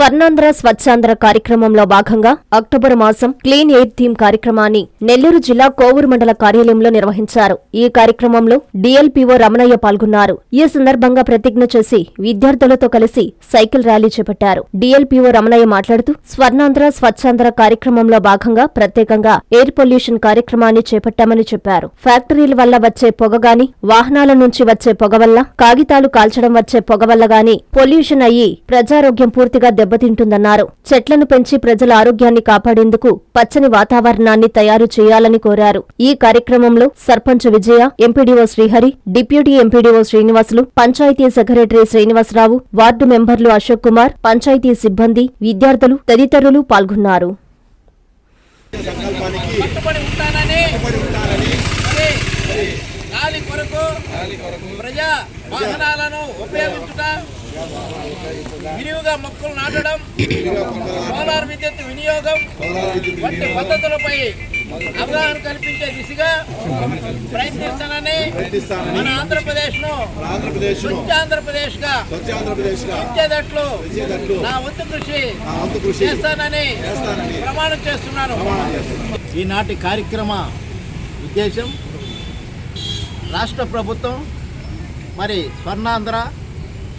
స్వర్ణాంధ్ర స్వచ్ఛాంధ్ర కార్యక్రమంలో భాగంగా అక్టోబర్ మాసం క్లీన్ ఎయిర్ థీమ్ కార్యక్రమాన్ని నెల్లూరు జిల్లా కోవూరు మండల కార్యాలయంలో నిర్వహించారు. ఈ కార్యక్రమంలో డిఎల్పీఓ రమణయ్య పాల్గొన్నారు. ఈ సందర్భంగా ప్రతిజ్ఞ చేసి విద్యార్థులతో కలిసి సైకిల్ ర్యాలీ చేపట్టారు. డిఎల్పీఓ రమణయ్య మాట్లాడుతూ స్వర్ణాంధ్ర స్వచ్ఛాంధ్ర కార్యక్రమంలో భాగంగా ప్రత్యేకంగా ఎయిర్ పొల్యూషన్ కార్యక్రమాన్ని చేపట్టామని చెప్పారు. ఫ్యాక్టరీల వల్ల వచ్చే పొగ గాని వాహనాల నుంచి వచ్చే పొగ వల్ల కాగితాలు కాల్చడం వచ్చే పొగ వల్ల గాని పొల్యూషన్ అయ్యి ప్రజారోగ్యం పూర్తిగా దెబ్బ దెబ్బతింటుందన్నారు. చెట్లను పెంచి ప్రజల ఆరోగ్యాన్ని కాపాడేందుకు పచ్చని వాతావరణాన్ని తయారు చేయాలని కోరారు. ఈ కార్యక్రమంలో sarpanch Vijaya MPDO Srihari deputy MPDO Srinivasulu panchayat secretary Srinivasarao ward మెంబర్లు అశోక్ కుమార్ పంచాయతీ సిబ్బంది విద్యార్థులు తదితరులు పాల్గొన్నారు. ప్రజా వాహనాలను ఉపయోగించుట విరివిగా మొక్కలు నాటడం సోలార్ విద్యుత్ వినియోగం వంటి పద్ధతులపై అవగాహన కల్పించే దిశగా ప్రయత్నిస్తానని మన ఆంధ్రప్రదేశ్ను ఆంధ్రప్రదేశ్ స్వచ్ఛ ఆంధ్రప్రదేశ్గా ఇచ్చేటట్లు నా వంతు కృషి చేస్తానని ప్రమాణం చేస్తున్నాను. ఈనాటి కార్యక్రమ ఉద్దేశం రాష్ట్ర ప్రభుత్వం మరి స్వర్ణాంధ్ర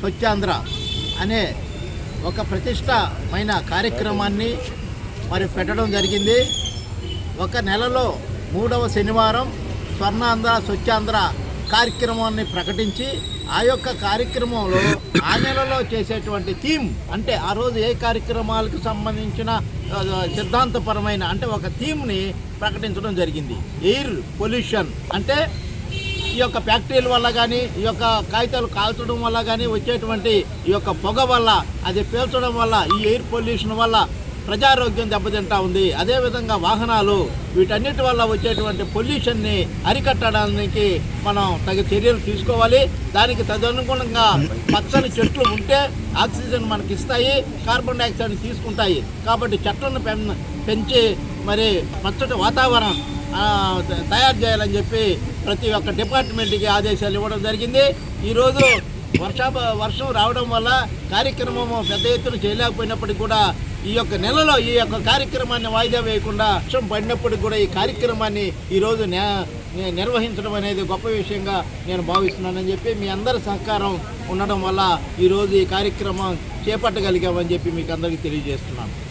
స్వచ్ఛాంధ్ర అనే ఒక ప్రతిష్టమైన కార్యక్రమాన్ని మరి పెట్టడం జరిగింది. ఒక నెలలో మూడవ శనివారం స్వర్ణాంధ్ర స్వచ్ఛాంధ్ర కార్యక్రమాన్ని ప్రకటించి ఆ యొక్క కార్యక్రమంలో ఆ నెలలో చేసేటువంటి థీమ్ అంటే ఆ రోజు ఏ కార్యక్రమాలకు సంబంధించిన సిద్ధాంతపరమైన అంటే ఒక థీమ్ని ప్రకటించడం జరిగింది. ఎయిర్ పొల్యూషన్ అంటే ఈ యొక్క ఫ్యాక్టరీల వల్ల కానీ ఈ యొక్క కాగితాలు కాల్చడం వల్ల కానీ వచ్చేటువంటి ఈ యొక్క పొగ వల్ల అది పీల్చడం వల్ల ఈ ఎయిర్ పొల్యూషన్ వల్ల ప్రజారోగ్యం దెబ్బతింటా ఉంది. అదేవిధంగా వాహనాలు వీటన్నిటి వల్ల వచ్చేటువంటి పొల్యూషన్ని అరికట్టడానికి మనం తగిన చర్యలు తీసుకోవాలి. దానికి తదనుగుణంగా పచ్చని చెట్లు ఉంటే ఆక్సిజన్ మనకి ఇస్తాయి కార్బన్ డైఆక్సైడ్ తీసుకుంటాయి. కాబట్టి చెట్లను పెంచి మరి పచ్చటి వాతావరణం తయారు చేయాలని చెప్పి ప్రతి ఒక్క డిపార్ట్మెంట్కి ఆదేశాలు ఇవ్వడం జరిగింది. ఈరోజు వర్ష వర్షం రావడం వల్ల కార్యక్రమం పెద్ద ఎత్తున చేయలేకపోయినప్పటికీ కూడా ఈ యొక్క నెలలో ఈ యొక్క కార్యక్రమాన్ని వాయిదా వేయకుండా వర్షం పడినప్పటికీ కూడా ఈ కార్యక్రమాన్ని ఈరోజు నే నే- నిర్వహించడం అనేది గొప్ప విషయంగా నేను భావిస్తున్నానని చెప్పి మీ అందరి సహకారం ఉండడం వల్ల ఈరోజు ఈ కార్యక్రమం చేపట్టగలిగామని చెప్పి మీకు అందరికీ తెలియజేస్తున్నాను.